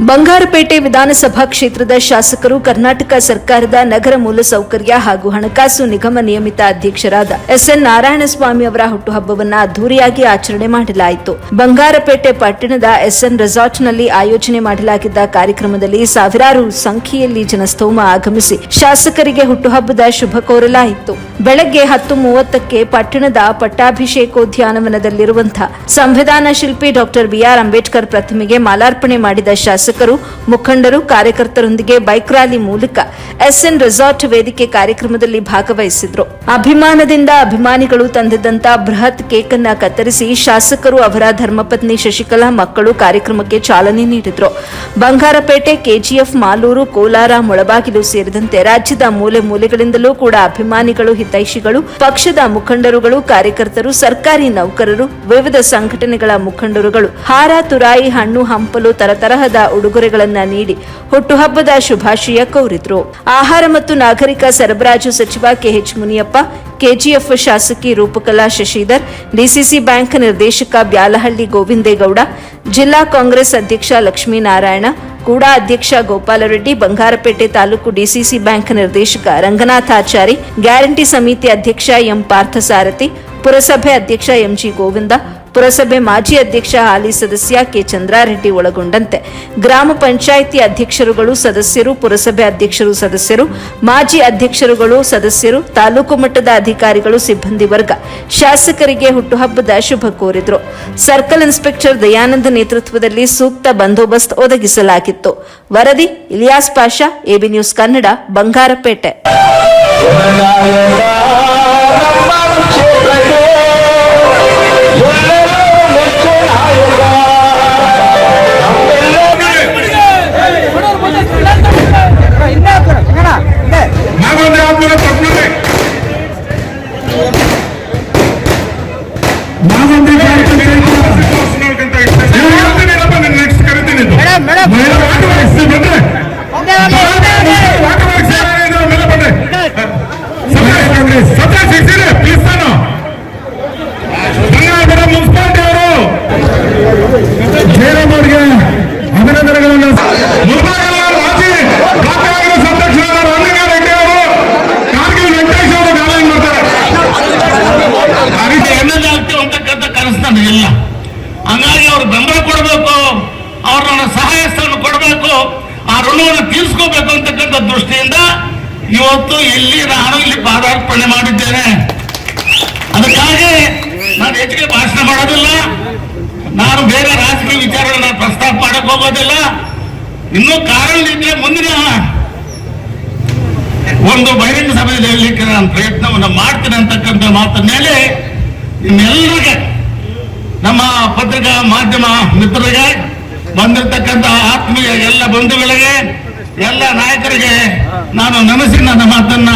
ಬಂಗಾರಪೇಟೆ ವಿಧಾನಸಭಾ ಕ್ಷೇತ್ರದ ಶಾಸಕರು ಕರ್ನಾಟಕ ಸರ್ಕಾರದ ನಗರ ಮೂಲಸೌಕರ್ಯ ಹಾಗೂ ಹಣಕಾಸು ನಿಗಮ ನಿಯಮಿತ ಅಧ್ಯಕ್ಷರಾದ ಎಸ್ಎನ್ ನಾರಾಯಣಸ್ವಾಮಿ ಅವರ ಹುಟ್ಟುಹಬ್ಬವನ್ನು ಅದ್ದೂರಿಯಾಗಿ ಆಚರಣೆ ಮಾಡಲಾಯಿತು. ಬಂಗಾರಪೇಟೆ ಪಟ್ಟಣದ ಎಸ್ಎನ್ ರೆಸಾರ್ಟ್ನಲ್ಲಿ ಆಯೋಜನೆ ಮಾಡಲಾಗಿದ್ದ ಕಾರ್ಯಕ್ರಮದಲ್ಲಿ ಸಾವಿರಾರು ಸಂಖ್ಯೆಯಲ್ಲಿ ಜನಸ್ತೋಮ ಆಗಮಿಸಿ ಶಾಸಕರಿಗೆ ಹುಟ್ಟುಹಬ್ಬದ ಶುಭ ಕೋರಲಾಯಿತು. ಬೆಳಗ್ಗೆ ಹತ್ತು ಮೂವತ್ತಕ್ಕೆ ಪಟ್ಟಣದ ಪಟ್ಟಾಭಿಷೇಕೋದ್ಯಾನವನದಲ್ಲಿರುವಂತಹ ಸಂವಿಧಾನ ಶಿಲ್ಪಿ ಡಾಕ್ಟರ್ ಬಿಆರ್ ಅಂಬೇಡ್ಕರ್ ಪ್ರತಿಮೆಗೆ ಮಾಲಾರ್ಪಣೆ ಮಾಡಿದ ಶಾಸಕರು, ಮುಖಂಡರು, ಕಾರ್ಯಕರ್ತರೊಂದಿಗೆ ಬೈಕ್ ರ್ಯಾಲಿ ಮೂಲಕ ಎಸ್ಎನ್ ರೆಸಾರ್ಟ್ ವೇದಿಕೆ ಕಾರ್ಯಕ್ರಮದಲ್ಲಿ ಭಾಗವಹಿಸಿದ್ರು. ಅಭಿಮಾನದಿಂದ ಅಭಿಮಾನಿಗಳು ತಂದಿದ್ದಂತ ಬೃಹತ್ ಕೇಕ್ ಅನ್ನ ಕತ್ತರಿಸಿ ಶಾಸಕರು ಅವರ ಧರ್ಮಪತ್ನಿ ಶಶಿಕಲಾ ಮಕ್ಕಳು ಕಾರ್ಯಕ್ರಮಕ್ಕೆ ಚಾಲನೆ ನೀಡಿದ್ರು. ಬಂಗಾರಪೇಟೆ, ಕೆಜಿಎಫ್, ಮಾಲೂರು, ಕೋಲಾರ, ಮೊಳಬಾಗಿಲು ಸೇರಿದಂತೆ ರಾಜ್ಯದ ಮೂಲೆ ಮೂಲೆಗಳಿಂದಲೂ ಕೂಡ ಅಭಿಮಾನಿಗಳು ಹಿತೈಷಿಗಳು, ಪಕ್ಷದ ಮುಖಂಡರುಗಳು, ಕಾರ್ಯಕರ್ತರು, ಸರ್ಕಾರಿ ನೌಕರರು, ವಿವಿಧ ಸಂಘಟನೆಗಳ ಮುಖಂಡರುಗಳು ಹಾರ ತುರಾಯಿ ಹಣ್ಣು ಹಂಪಲು ತರತರಹದ ಉಡುಗೊರೆಗಳನ್ನ ನೀಡಿ ಹುಟ್ಟುಹಬ್ಬದ ಶುಭಾಶಯ ಕೋರಿದ್ರು. ಆಹಾರ ಮತ್ತು ನಾಗರಿಕ ಸರಬರಾಜು ಸಚಿವ ಕೆಎಚ್ ಮುನಿಯಪ್ಪ, ಕೆಜಿಎಫ್ ಶಾಸಕಿ ರೂಪಕಲಾ ಶಶಿಧರ್, ಡಿಸಿಸಿ ಬ್ಯಾಂಕ್ ನಿರ್ದೇಶಕ ಬ್ಯಾಲಹಳ್ಳಿ ಗೋವಿಂದೇಗೌಡ, ಜಿಲ್ಲಾ ಕಾಂಗ್ರೆಸ್ ಅಧ್ಯಕ್ಷ ಲಕ್ಷ್ಮೀನಾರಾಯಣ ಕೂಡ ಅಧ್ಯಕ್ಷ ಗೋಪಾಲರೆಡ್ಡಿ ಬಂಗಾರಪೇಟೆ ತಾಲೂಕು ಡಿಸಿಸಿ ಬ್ಯಾಂಕ್ ನಿರ್ದೇಶಕ ರಂಗನಾಥಾಚಾರಿ ಗ್ಯಾರಂಟಿ ಸಮಿತಿ ಅಧ್ಯಕ್ಷ ಎಂ ಪಾರ್ಥಸಾರಥಿ, ಪುರಸಭೆ ಅಧ್ಯಕ್ಷ ಎಂಜಿ ಗೋವಿಂದ ಪುರಸಭೆ ಮಾಜಿ ಅಧ್ಯಕ್ಷ ಹಾಲಿ ಸದಸ್ಯ ಕೆ ಚಂದ್ರಾರೆಡ್ಡಿ ಒಳಗೊಂಡಂತೆ. ಗ್ರಾಮ ಪಂಚಾಯಿತಿ ಅಧ್ಯಕ್ಷರುಗಳು ಸದಸ್ಯರು, ಪುರಸಭೆ ಅಧ್ಯಕ್ಷರು ಸದಸ್ಯರು, ಮಾಜಿ ಅಧ್ಯಕ್ಷರುಗಳು ಸದಸ್ಯರು, ತಾಲೂಕು ಮಟ್ಟದ ಅಧಿಕಾರಿಗಳು, ಸಿಬ್ಬಂದಿ ವರ್ಗ. ಶಾಸಕರಿಗೆ ಹುಟ್ಟುಹಬ್ಬದ ಶುಭ ಕೋರಿದ್ರು. ಸರ್ಕಲ್ ಇನ್ಸ್ಪೆಕ್ಟರ್ ದಯಾನಂದ ನೇತೃತ್ವದಲ್ಲಿ ಸೂಕ್ತ ಬಂದೋಬಸ್ತ್ ಒದಗಿಸಲಾಗಿತ್ತು. ವರದಿ ಇಲಿಯಾಸ್ ಪಾಷಾ, ಎಬಿ ನ್ಯೂಸ್ ಕನ್ನಡ, ಬಂಗಾರಪೇಟೆ. కూడా తక్కువే మేడం మేడం ಅವ್ರು ಕೊಡಬೇಕು ಅವ್ರನ್ನ ಸಹಾಯ ಕೊಡಬೇಕು, ಆ ಋಣವನ್ನು ತೀರಿಸ್ಕೋಬೇಕು ಅಂತಕ್ಕಂಥ ದೃಷ್ಟಿಯಿಂದ ಇವತ್ತು ಇಲ್ಲಿ ನಾನು ಇಲ್ಲಿ ಪಾದಾರ್ಪಣೆ ಮಾಡಿದ್ದೇನೆ. ಅದಕ್ಕಾಗಿ ನಾನು ಹೆಚ್ಚಿಗೆ ಭಾಷಣ ಮಾಡೋದಿಲ್ಲ. ನಾನು ಬೇರೆ ರಾಜಕೀಯ ವಿಚಾರಗಳನ್ನ ಪ್ರಸ್ತಾಪ ಮಾಡಕ್ ಹೋಗೋದಿಲ್ಲ. ಇನ್ನೂ ಕಾರಣ ಇದ್ರೆ ಮುಂದಿನ ಒಂದು ಬಹಿರಂಗ ಸಭೆಯಲ್ಲಿ ಹೇಳಲಿಕ್ಕೆ ನಾನು ಪ್ರಯತ್ನವನ್ನು ಮಾಡ್ತೇನೆ ಅಂತಕ್ಕಂಥ ಮೇಲೆ ನಿಮ್ಮೆಲ್ಲರಿಗೆ ನಮ್ಮ ಪತ್ರಿಕಾ ಮಾಧ್ಯಮ ಮಿತ್ರರಿಗೆ ಬಂದಿರತಕ್ಕಂಥ ಆತ್ಮೀಯ ಎಲ್ಲ ಬಂಧುಗಳಿಗೆ ಎಲ್ಲ ನಾಯಕರಿಗೆ ನಾನು ನೆನೆಸಿ ನನ್ನ ಮಾತನ್ನ